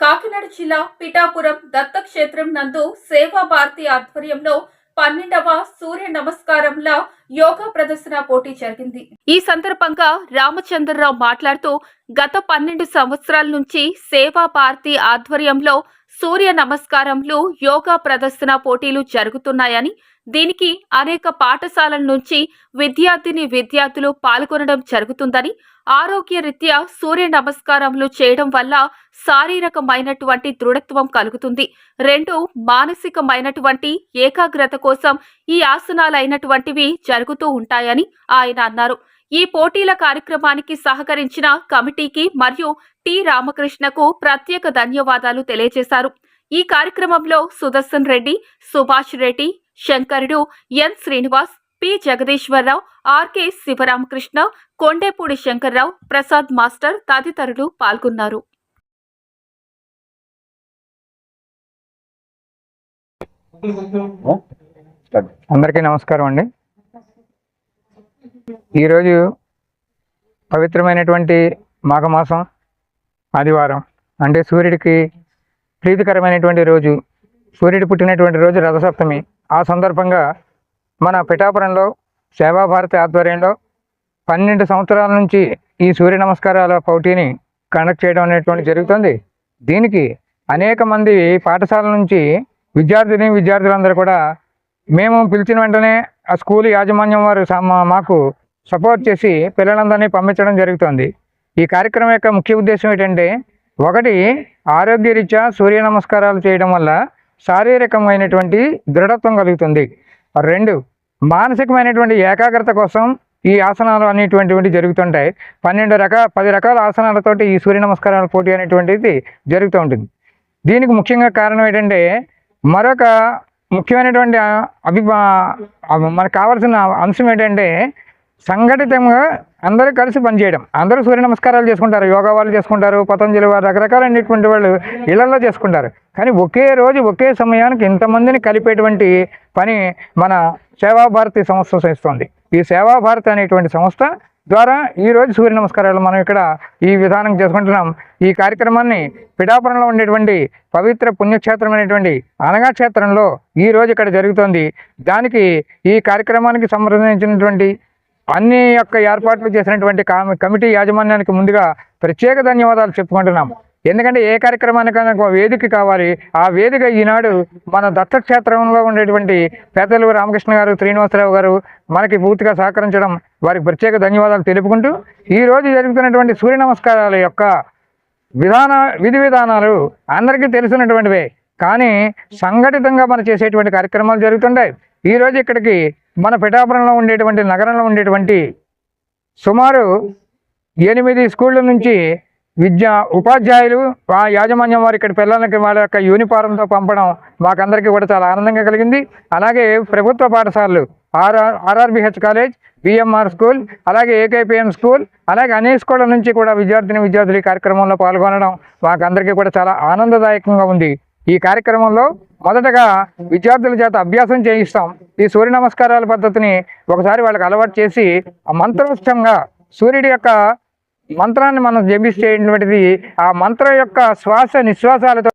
కాకినాడ జిల్లా పిఠాపురం దత్తక్షేత్రం నందు సేవా భారతి ఆధ్వర్యంలో పన్నెండవ సూర్య నమస్కారంలో యోగా ప్రదర్శన పోటీ జరిగింది. ఈ సందర్భంగా రామచంద్రరావు మాట్లాడుతూ గత పన్నెండు సంవత్సరాల నుంచి సేవా భారతి ఆధ్వర్యంలో సూర్య నమస్కారంలో యోగా ప్రదర్శన పోటీలు జరుగుతున్నాయని దీనికి అనేక పాఠశాలల నుంచి విద్యార్థిని విద్యార్థులు పాల్గొనడం జరుగుతుందని ఆరోగ్యరీత్యా సూర్య నమస్కారములు చేయడం వల్ల శారీరకమైనటువంటి దృఢత్వం కలుగుతుంది. రెండు మానసికమైనటువంటి ఏకాగ్రత కోసం ఈ ఆసనాలైనటువంటివి జరుగుతూ ఉంటాయని ఆయన అన్నారు. ఈ పోటీల కార్యక్రమానికి సహకరించిన కమిటీకి మరియు టి రామకృష్ణకు ప్రత్యేక ధన్యవాదాలు తెలియజేశారు. ఈ కార్యక్రమంలో Sudarshan Reddy Subhash Reddy Shankarudu N Srinivas P Jagadeeswara Rao RK Sivaramakrishna Kondepudi Shankar Rao Prasad master తదితరులు పాల్గొన్నారు. అందరికీ నమస్కారం అండి. ఈరోజు పవిత్రమైనటువంటి మాఘమాసం ఆదివారం. అంటే సూర్యుడికి ప్రీతికరమైనటువంటి రోజు సూర్యుడు పుట్టినటువంటి రోజు రథసప్తమి. ఆ సందర్భంగా మన పిఠాపురంలో సేవాభారతి ఆధ్వర్యంలో పన్నెండు సంవత్సరాల నుంచి ఈ సూర్య నమస్కారాల పోటీని కండక్ట్ చేయడం అనేటువంటి జరుగుతుంది. దీనికి అనేక మంది పాఠశాల నుంచి విద్యార్థిని విద్యార్థులందరూ కూడా మేము పిలిచిన వెంటనే ఆ స్కూల్ యాజమాన్యం వారు మాకు సపోర్ట్ చేసి పిల్లలందరినీ పంపించడం జరుగుతుంది. ఈ కార్యక్రమం యొక్క ముఖ్య ఉద్దేశం ఏంటంటే ఒకటి ఆరోగ్యరీత్యా సూర్య నమస్కారాలు చేయడం వల్ల శారీరకమైనటువంటి దృఢత్వం కలుగుతుంది. రెండు మానసికమైనటువంటి ఏకాగ్రత కోసం ఈ ఆసనాలు అనేటువంటివి జరుగుతుంటాయి. పన్నెండు రకాల పది రకాల ఆసనాలతోటి ఈ సూర్య నమస్కారాల పోటీ అనేటువంటిది జరుగుతూ ఉంటుంది. దీనికి ముఖ్యంగా కారణం ఏంటంటే మరొక ముఖ్యమైనటువంటి అభి- మనకు కావాల్సిన అంశం ఏంటంటే సంఘటితంగా అందరూ కలిసి పనిచేయడం. అందరూ సూర్య నమస్కారాలు చేసుకుంటారు యోగా వాళ్ళు చేసుకుంటారు పతంజలి వారు రకరకాలైనటువంటి వాళ్ళు ఇళ్ళలో చేసుకుంటారు. కానీ ఒకే రోజు ఒకే సమయానికి ఇంతమందిని కలిపేటువంటి పని మన సేవా భారతి సంస్థ చేస్తుంది. ఈ సేవాభారతి అనేటువంటి సంస్థ ద్వారా ఈ రోజు సూర్య నమస్కారాలు మనం ఇక్కడ ఈ విధానం చేసుకుంటున్నాం. ఈ కార్యక్రమాన్ని పిఠాపురంలో ఉండేటువంటి పవిత్ర పుణ్యక్షేత్రమైనటువంటి అనగా క్షేత్రంలో ఈ రోజు ఇక్కడ జరుగుతోంది. దానికి ఈ కార్యక్రమానికి సంబంధించినటువంటి అన్ని యొక్క ఏర్పాట్లు చేసినటువంటి కమిటీ యాజమాన్యానికి ముందుగా ప్రత్యేక ధన్యవాదాలు చెప్పుకుంటున్నాం. ఎందుకంటే ఏ కార్యక్రమానికైనా ఒక వేదిక కావాలి. ఆ వేదిక ఈనాడు మన దత్తక్షేత్రంలో ఉండేటువంటి పెద్దలు రామకృష్ణ గారు శ్రీనివాసరావు గారు మనకి పూర్తిగా సహకరించడం వారికి ప్రత్యేక ధన్యవాదాలు తెలుపుకుంటూ ఈ రోజు జరుగుతున్నటువంటి సూర్య నమస్కారాల యొక్క విధాన విధి విధానాలు అందరికీ తెలిసినటువంటివే కానీ సంఘటితంగా మనం చేసేటువంటి కార్యక్రమాలు జరుగుతుంటాయి. ఈరోజు ఇక్కడికి మన పిఠాపురంలో ఉండేటువంటి నగరంలో ఉండేటువంటి సుమారు ఎనిమిది స్కూళ్ళ నుంచి విద్యా ఉపాధ్యాయులు ఆ యాజమాన్యం వారు ఇక్కడ పిల్లలకి వాళ్ళ యొక్క యూనిఫారంతో పంపడం మాకందరికీ కూడా చాలా ఆనందంగా కలిగింది. అలాగే ప్రభుత్వ పాఠశాలలు RR RRBH college BMR school అలాగే ఏకేపిఎం స్కూల్ అలాగే అనేక స్కూళ్ళ నుంచి కూడా విద్యార్థిని విద్యార్థులు ఈ కార్యక్రమంలో పాల్గొనడం మాకందరికీ కూడా చాలా ఆనందదాయకంగా ఉంది. ఈ కార్యక్రమంలో మొదటగా విద్యార్థుల చేత అభ్యాసం చేయిస్తాం. ఈ సూర్య నమస్కారాల పద్ధతిని ఒకసారి వాళ్ళకి అలవాటు చేసి ఆ మంత్రోత్సవంగా సూర్యుడి యొక్క మంత్రాన్ని మనం జపిస్తేటువంటిది ఆ మంత్రం యొక్క శ్వాస నిశ్వాసాలతో